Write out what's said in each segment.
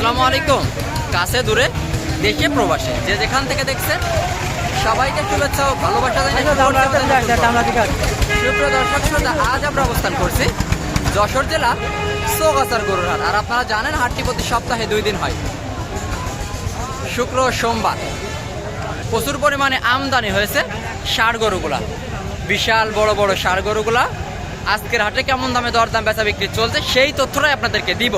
আসসালামু আলাইকুম। কাছে দূরে দেশে প্রবাসে। যে যেখান থেকে দেখছে সবাইকে শুভেচ্ছা ও ভালোবাসা জানাই সুপ্রিয় দর্শক শ্রোতা আজ আমরা অবস্থান করছি যশোর জেলা সোগাছার গরুর হাট। আর আপনারা জানেন হাটটি প্রতি সপ্তাহে দুই দিন হয়। শুক্র সোমবার। প্রচুর পরিমাণে আমদানি হয়েছে ষাড় গরুগুলা। বিশাল বড় বড় ষাড় গরুগুলা আজকের হাটে কেমন দামে দরদাম বেচা বিক্রি চলছে সেই তথ্যটাই আপনাদেরকে দিব।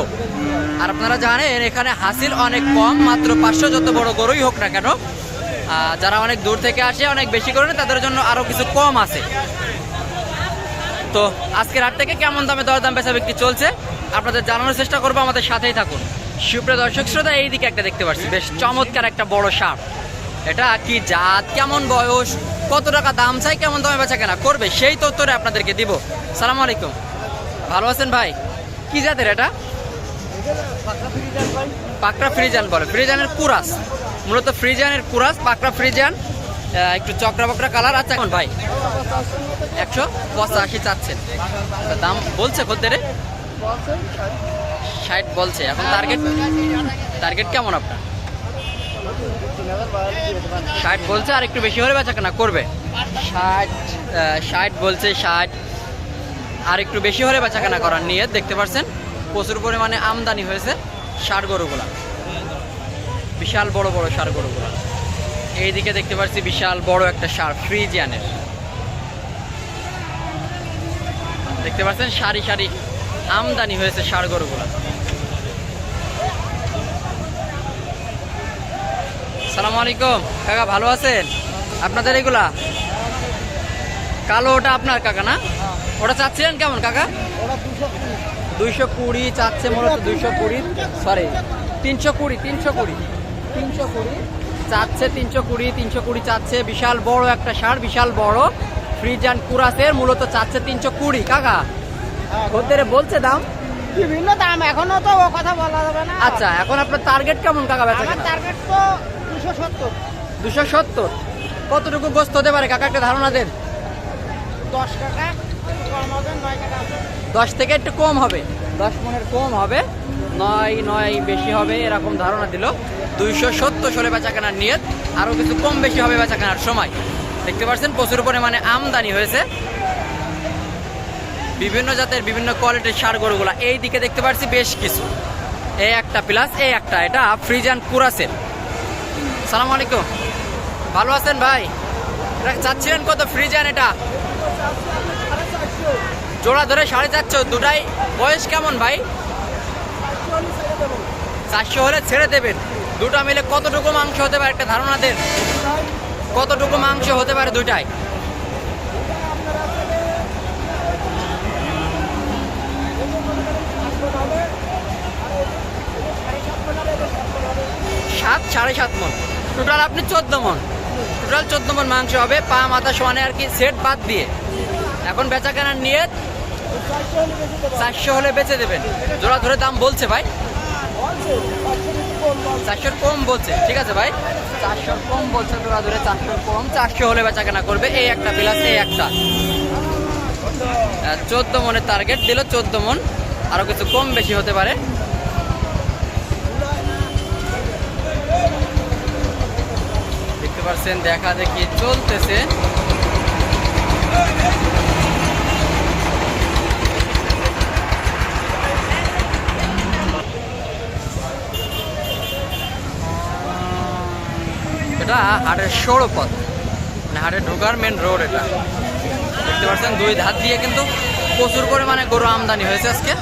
আর আপনারা জানেন, এখানে হাসিল অনেক কম, মাত্র পাঁচশো যত বড় গরুই হোক না কেন যারা অনেক দূর থেকে আসে, অনেক বেশি করে তাদের জন্য আরও কিছু কম আছে। তো আজকের হাট থেকে কেমন দামে দরদাম বেচা বিক্রি চলছে, আপনাদের জানানোর চেষ্টা করব, আমাদের সাথেই থাকুন। সুপ্রিয় দর্শক, শ্রোতা, এইদিকে একটা দেখতে পাচ্ছি, বেশ চমৎকার একটা বড় সাপ এটা কি জাত, কেমন বয়স কত টাকা দাম চাই, কেমন দামে বেচা কেনা করবে, সেই তথ্যটা আপনাদেরকে দিব। সালাম আলাইকুম। ভালো আছেন ভাই? কি জাতের এটা? পাকড়া ফ্রিজান বলে। ফ্রিজানের কুরাস। মূলত ফ্রিজানের কুরাস, পাকড়া ফ্রিজান একটু চক্রা বকরা কালার। আছে এখন ভাই? একশো পঁচাশি চাচ্ছেন। দাম বলছে খদ্দের ষাট বলছে। এখন টার্গেট টার্গেট কেমন আপনার? ষাট বলছে, আর একটু বেশি হলে বেচা কেনা করবে। ষাট ষাট বলছে, ষাট। আর একটু বেশি হলে বেচা কেনা করার নিয়ে দেখতে পাচ্ছেন প্রচুর পরিমাণে আমদানি হয়েছে ষাট গরুগুলা। বিশাল বড় বড় সার গরুগুলা। এইদিকে দেখতে পাচ্ছি বিশাল বড় একটা সার ফ্রিজিয়ানের। দেখতে পাচ্ছেন সারি সারি আমদানি হয়েছে সার গরুগুলা। সালাম আলাইকুম। কাকা ভালো আছেন? আপনাদের এগুলা? কালো ওটা আপনার কাকা না? ওটা চাচ্ছিলেন কেমন কাকা? দুইশো কুড়ি চাচ্ছে মূলত দুইশো কুড়ি। সরি তিনশো কুড়ি তিনশো কুড়ি। তিনশো কুড়ি চাচ্ছে তিনশো কুড়ি তিনশো কুড়ি চাচ্ছে। বিশাল বড় একটা সার বিশাল বড়। ফ্রিজ অ্যান্ড কুরাসের মূলত চাচ্ছে তিনশো কুড়ি কাকা? খদ্দের বলছে দাম? বিভিন্ন দাম এখনও তো ও কথা বলা যাবে না। আচ্ছা এখন আপনার টার্গেট কেমন কাকা বেচা টার্গেট তো দুশো সত্তর। কতটুকু গোস্ত হতে পারে? কাকা একটা ধারণা দেন। দশ থেকে একটু কম হবে। দশ মনের কম হবে। নয় নয় বেশি হবে এরকম ধারণা দিল। দুইশো সত্তর সালে বেচা কেনার নিয়ত। আরও কিছু কম বেশি হবে বেচা কেনার সময়। দেখতে পাচ্ছেন প্রচুর পরিমাণে আমদানি হয়েছে। বিভিন্ন জাতের বিভিন্ন কোয়ালিটির সার গরুগুলা। এই দিকে দেখতে পাচ্ছি বেশ কিছু। এই একটা প্লাস এই একটা। এটা ফ্রিজ অ্যান্ড কুরাসের সালাম আলাইকুম। ভালো আছেন ভাই? চাচ্ছিলেন কত? ফ্রিজ অ্যান্ড এটা। জোড়া ধরে সাড়ে চারশো, দুটাই। বয়স কেমন ভাই? চারশো হলে ছেড়ে দেবেন। দুটো মিলে কতটুকু মাংস হতে পারে? একটা ধারণা দেন। কতটুকু মাংস হতে পারে দুটাই সাত, সাড়ে সাত মন। টোটাল আপনি চোদ্দ মন। টোটাল চোদ্দ মন মাংস হবে, পা, মাথা সমানে আর কি সেট বাদ দিয়ে। এখন বেচা কেনার নিয়ে চারশো হলে বেচে দেবেন। জোড়া ধরে দাম বলছে ভাই। চারশোর কম বলছে, ঠিক আছে ভাই? চারশোর কম বলছে জোড়া ধরে, চারশোর কম, চারশো হলে বেচা কেনা করবে। এই একটা বিলাস, এই একটা। চোদ্দ মনের টার্গেট দিল, চোদ্দ মন। আরও কিছু কম বেশি হতে পারে। পাচ্ছেন দেখা দেখি চলতেছে। এটা হাটের সৌর পথ মানে হাটের ঢোকার মেন রোড এটা। দেখতে পাচ্ছেন দুই ধার দিয়ে কিন্তু প্রচুর পরিমাণে গরু আমদানি হয়েছে আজকে।